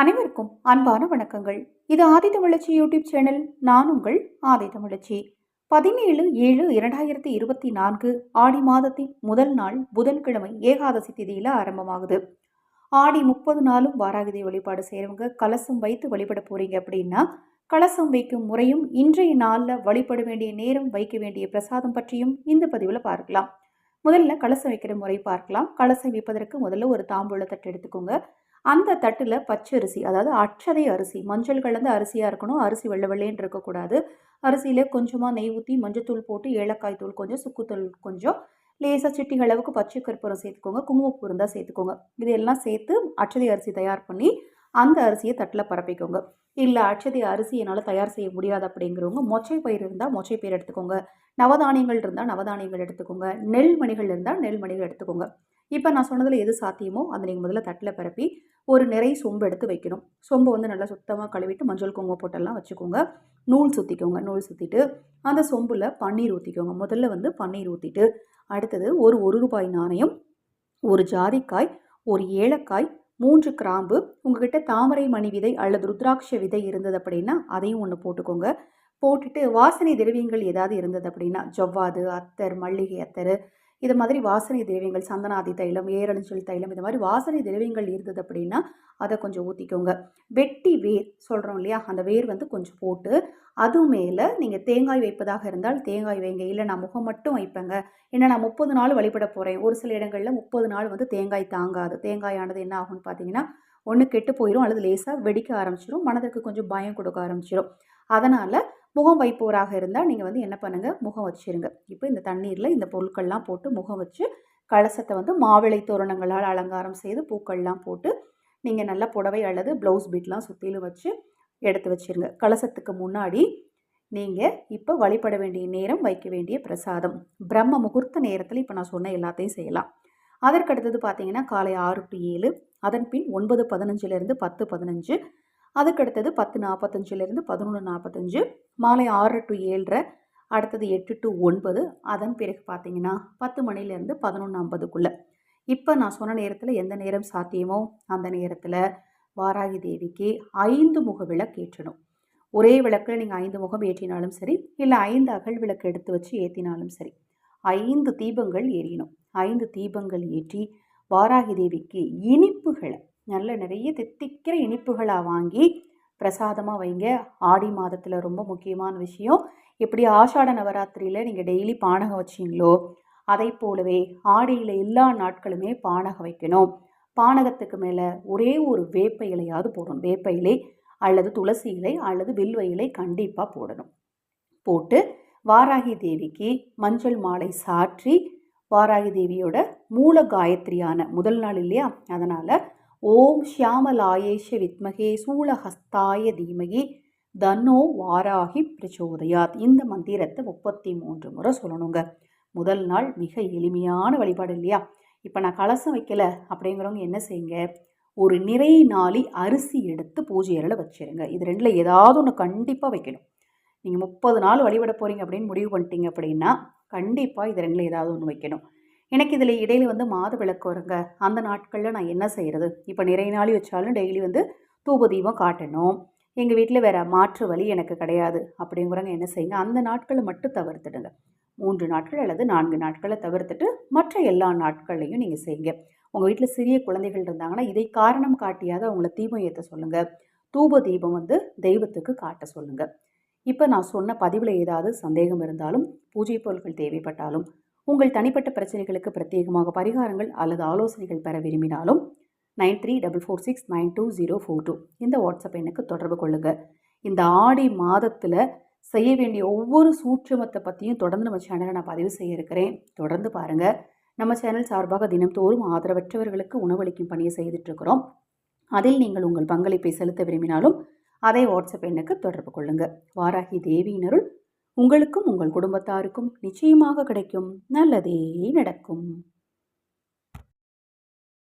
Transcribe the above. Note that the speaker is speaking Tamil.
அனைவருக்கும் அன்பான வணக்கங்கள். இது ஆதி தமிழச்சி யூடியூப் சேனல் நான் உங்கள் ஆதி தமிழச்சி. பதினேழு ஏழு இரண்டாயிரத்தி இருபத்தி நான்கு ஆடி மாதத்தின் முதல் நாள் புதன்கிழமை ஏகாதசி திதியில் ஆரம்பமாகுது. ஆடி முப்பது நாளும் வாராகிதை வழிபாடு செய்கிறவங்க கலசம் வைத்து வழிபட போறீங்க அப்படின்னா கலசம் வைக்கும் முறையும் இன்றைய நாளில் வழிபட வேண்டிய நேரம் வைக்க வேண்டிய பிரசாதம் பற்றியும் இந்த பதிவில் பார்க்கலாம். முதல்ல கலசம் வைக்கிற முறை பார்க்கலாம். கலசம் வைப்பதற்கு முதல்ல ஒரு தாம்பூல தட்டு எடுத்துக்கோங்க. அந்த தட்டில் பச்சரிசி அதாவது அச்சதை அரிசி மஞ்சள் கலந்த அரிசியாக இருக்கணும் அரிசி வெள்ளை வெள்ளைன்னு இருக்கக்கூடாது அரிசியில் கொஞ்சமாக நெய் ஊற்றி மஞ்சத்தூள் போட்டு ஏலக்காய் தூள் கொஞ்சம் சுக்குத்தூள் கொஞ்சம் லேசாக சிட்டி அளவுக்கு பச்சை கற்பூரம் சேர்த்துக்கோங்க குங்குமப்பூரம் தான் சேர்த்துக்கோங்க. இதெல்லாம் சேர்த்து அச்சதை அரிசி தயார் பண்ணி அந்த அரிசியை தட்டில் பரப்பிக்கோங்க. இல்லை அச்சதை அரிசி என்னால் தயார் செய்ய முடியாது அப்படிங்கிறவங்க மொச்சை பயிர் இருந்தால் மொச்சை பயிர் எடுத்துக்கோங்க. நவதானியங்கள் இருந்தால் நவதானியங்கள் எடுத்துக்கோங்க. நெல் மணிகள் இருந்தால் நெல் மணிகள் எடுத்துக்கோங்க. இப்போ நான் சொன்னதில் எது சாத்தியமோ அதை நீங்கள் முதல்ல தட்டில் பரப்பி ஒரு நிறை சொம்பு எடுத்து வைக்கணும். சொம்பு வந்து நல்லா சுத்தமாக கழுவிட்டு மஞ்சள் குங்குமம் போட்டெல்லாம் வச்சுக்கோங்க. நூல் சுற்றிக்கோங்க நூல் சுற்றிட்டு அந்த சொம்பில் பன்னீர் ஊற்றிக்கோங்க முதல்ல வந்து பன்னீர் ஊற்றிட்டு அடுத்தது ஒரு ஒரு ரூபாய் நாணயம் ஒரு ஜாதிக்காய் ஒரு ஏலக்காய் மூன்று கிராம்பு உங்ககிட்ட தாமரை மணி விதை அல்லது ருத்ராட்ச விதை இருந்தது அப்படின்னா அதையும் ஒன்று போட்டுக்கோங்க. போட்டுட்டு வாசனை திரவியங்கள் ஏதாவது இருந்தது அப்படின்னா ஜவ்வாது அத்தர் மல்லிகை அத்தர் இது மாதிரி வாசனை திரவியங்கள் சந்தனாதி தைலம் ஏரணிச்சல் தைலம் இது மாதிரி வாசனை திரவியங்கள் இருந்தது அப்படின்னா அதை கொஞ்சம் ஊற்றிக்கோங்க வெட்டி வேர் சொல்கிறோம் இல்லையா? அந்த வேர் வந்து கொஞ்சம் போட்டு அது மேலே நீங்கள் தேங்காய் வைப்பதாக இருந்தால் தேங்காய் வைங்க. இல்லை நான் முகம் மட்டும் வைப்பேங்க. ஏன்னா நான் முப்பது நாள் வழிபட போகிறேன் ஒரு சில இடங்களில் முப்பது நாள் வந்து தேங்காய் தாங்காது. தேங்காயானது என்ன ஆகும்னு பார்த்தீங்கன்னா ஒன்று கெட்டு போயிடும் அல்லது லேசாக வெடிக்க ஆரம்பிச்சிடும் மனதிற்கு கொஞ்சம் பயம் கொடுக்க ஆரம்பிச்சிடும் அதனால் முகம் வைப்போராக இருந்தால் நீங்கள் வந்து என்ன பண்ணுங்கள் முகம் வச்சுருங்க. இப்போ இந்த தண்ணீரில் இந்த பொருட்கள்லாம் போட்டு முகம் வச்சு கலசத்தை வந்து மாவிளை தோரணங்களால் அலங்காரம் செய்து பூக்கள்லாம் போட்டு நீங்கள் நல்ல புடவை அல்லது ப்ளவுஸ் பீட்லாம் சுற்றிலும் வச்சு எடுத்து வச்சுருங்க. கலசத்துக்கு முன்னாடி நீங்கள் இப்போ வழிபட வேண்டிய நேரம் வைக்க வேண்டிய பிரசாதம். பிரம்ம முகூர்த்த நேரத்தில் இப்போ நான் சொன்ன எல்லாத்தையும் செய்யலாம். அதற்கடுத்தது பார்த்தீங்கன்னா காலை ஆறு டு ஏழு அதன் பின் ஒன்பது பதினஞ்சுலேருந்து பத்து பதினஞ்சு அதுக்கடுத்தது பத்து நாற்பத்தஞ்சிலேருந்து பதினொன்று நாற்பத்தஞ்சு மாலை ஆறு டு ஏழரை அடுத்தது எட்டு டு ஒன்பது அதன் பிறகு பார்த்தீங்கன்னா பத்து மணிலேருந்து பதினொன்று ஐம்பதுக்குள்ளே. இப்போ நான் சொன்ன நேரத்தில் எந்த நேரம் சாத்தியமோ அந்த நேரத்தில் வாராகி தேவிக்கு ஐந்து முக விளக்கு ஏற்றணும். ஒரே விளக்கில் நீங்கள் ஐந்து முகம் ஏற்றினாலும் சரி இல்லை ஐந்து அகல் விளக்கு எடுத்து வச்சு ஏற்றினாலும் சரி. ஐந்து தீபங்கள் ஏறினோம் ஐந்து தீபங்கள் ஏற்றி வாராகி தேவிக்கு இனிப்புகளை நல்ல நிறைய தித்திக்கிற இனிப்புகளாக வாங்கி பிரசாதமாக வைங்க. ஆடி மாதத்தில் ரொம்ப முக்கியமான விஷயம் எப்படி ஆஷாட நவராத்திரியில் நீங்கள் டெய்லி பானகம் வச்சிங்களோ அதை போலவே ஆடியில் எல்லா நாட்களுமே பானகம் வைக்கணும். பானகத்துக்கு மேலே ஒரே ஒரு வேப்ப இலையாவது போடணும். வேப்ப இலை அல்லது துளசி இலை அல்லது வில்வ இலை கண்டிப்பாக போடணும். போட்டு வாராகி தேவிக்கு மஞ்சள் மாலை சாற்றி வாராகி தேவியோட மூல காயத்ரியான முதல் நாள் இல்லையா? அதனால் ஓம் ஷியாமலாயேஷ வித்மகே சூலஹஸ்தாய தீமகி தன்னோ வாராகி பிரச்சோதயாத். இந்த மந்திரத்தை முப்பத்தி மூன்று முறை சொல்லணுங்க. முதல் நாள் மிக எளிமையான வழிபாடு இல்லையா? இப்போ நான் கலசம் வைக்கல அப்படிங்கிறவங்க என்ன செய்யுங்க? ஒரு நிறை நாளி அரிசி எடுத்து பூஜை அறையில் வச்சுருங்க. இது ரெண்டில் ஏதாவது ஒன்று கண்டிப்பாக வைக்கணும். நீங்கள் முப்பது நாள் வழிபட போகிறீங்க அப்படின்னு முடிவு பண்ணிட்டீங்க அப்படின்னா கண்டிப்பாக இது ரெண்டில் ஏதாவது ஒன்று வைக்கணும். எனக்கு இதில் இடையில் வந்து மாத விளக்கு வருங்க. அந்த நாட்களில் நான் என்ன செய்கிறது இப்போ நிறைய நாள் வச்சாலும் டெய்லி வந்து தூப தீபம் காட்டணும். எங்கள் வீட்டில் வேறு மாற்று வழி எனக்கு கிடையாது அப்படிங்கிறவங்க என்ன செய்யுங்க? அந்த நாட்களை மட்டும் தவிர்த்துடுங்க. மூன்று நாட்கள் அல்லது நான்கு நாட்களை தவிர்த்துட்டு மற்ற எல்லா நாட்கள்லையும் நீங்கள் செய்யுங்க. உங்கள் வீட்டில் சிறிய குழந்தைகள் இருந்தாங்கன்னா இதை காரணம் காட்டியாக அவங்கள தீபம் ஏற்ற சொல்லுங்கள் தூப தீபம் வந்து தெய்வத்துக்கு காட்ட சொல்லுங்கள் இப்போ நான் சொன்ன பதிவில் ஏதாவது சந்தேகம் இருந்தாலும் பூஜை பொருட்கள் தேவைப்பட்டாலும் உங்கள் தனிப்பட்ட பிரச்சனைகளுக்கு பிரத்யேகமாக பரிகாரங்கள் அல்லது ஆலோசனைகள் பெற விரும்பினாலும் nine three double four six nine two zero four two இந்த வாட்ஸ்அப் எண்ணுக்கு தொடர்பு கொள்ளுங்கள் இந்த ஆடி மாதத்தில் செய்ய வேண்டிய ஒவ்வொரு சூட்சமத்தை பற்றியும் தொடர்ந்து நம்ம சேனலை நான் பதிவு செய்ய இருக்கிறேன். தொடர்ந்து பாருங்கள் நம்ம சேனல் சார்பாக தினம்தோறும் ஆதரவற்றவர்களுக்கு உணவளிக்கும் பணியை செய்துட்ருக்கிறோம் அதில் நீங்கள் உங்கள் பங்களிப்பை செலுத்த விரும்பினாலும் அதை வாட்ஸ்அப் எண்ணுக்கு தொடர்பு கொள்ளுங்கள் வாராகி தேவியினருள் உங்களுக்கும் உங்கள் குடும்பத்தாருக்கும் நிச்சயமாக கிடைக்கும். நல்லதே நடக்கும்.